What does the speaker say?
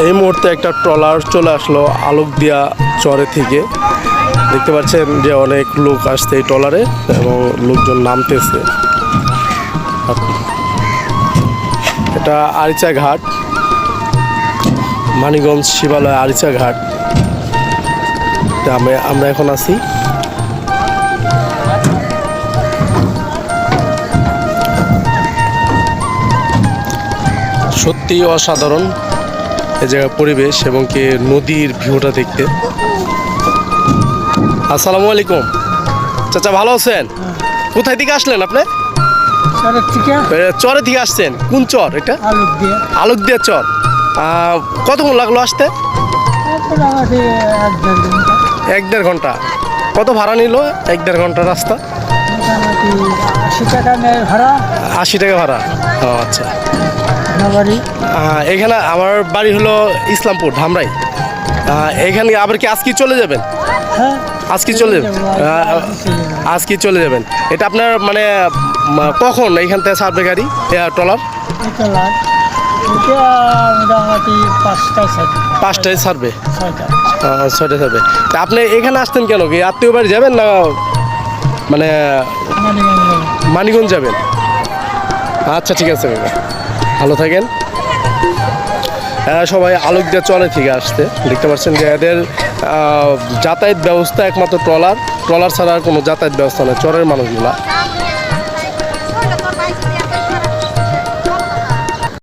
এই মুহূর্তে একটা ট্রলার চলে আসলো আলোক দিয়া চরে থেকে। দেখতে পাচ্ছেন যে অনেক লোক আসছে এই ট্রলারে এবং লোকজন নামতেছে। এটা আরিচা ঘাট মানিগঞ্জ শিবালয় আরিচা ঘাট। আমি আমরা এখন আছি। সত্যি অসাধারণ। এ জায়গার পরিবেশ এবং কি নদীর ভিউটা দেখতে। আসসালামু আলাইকুম। চাচা ভালো আছেন? কোথায় থেকে আসলেন আপনি? চরে থেকে। আসছেন। কোন চর এটা? আলোক দিয়া। চর। কতক্ষণ লাগল আসতে? এক দেড় ঘণ্টা। এক দেড় ঘণ্টা। কত ভাড়া নিল এক দেড় ঘণ্টা রাস্তা? আশি টাকা ভাড়া। আশি টাকা ভাড়া। ও আচ্ছা। বাড়ি এখানে আমার বাড়ি হলো ইসলামপুর ধামরাই। এখানে আবার কি আজকে চলে যাবেন? হ্যাঁ। আজকে চলে যাবেন? আজকে চলে যাবেন। এটা আপনার মানে কখন এইখান থেকে সারবে গাড়ি? ট্রলার? পাঁচটায় আহ, ছয়টায় সারবে। তা আপনি এখানে আসতেন কেন কি? আত্মীয় বাড়ি যাবেন না মানে মানিগঞ্জ যাবেন। আচ্ছা ঠিক আছে ভালো থাকেন। এরা সবাই আলোক দিয়ে চলে থেকে আসতে। দেখতে পাচ্ছেন যে এদের যাতায়াত ব্যবস্থা একমাত্র ট্রলার। ট্রলার ছাড়া আর কোনো যাতায়াত ব্যবস্থা নেই চরের মানুষগুলা।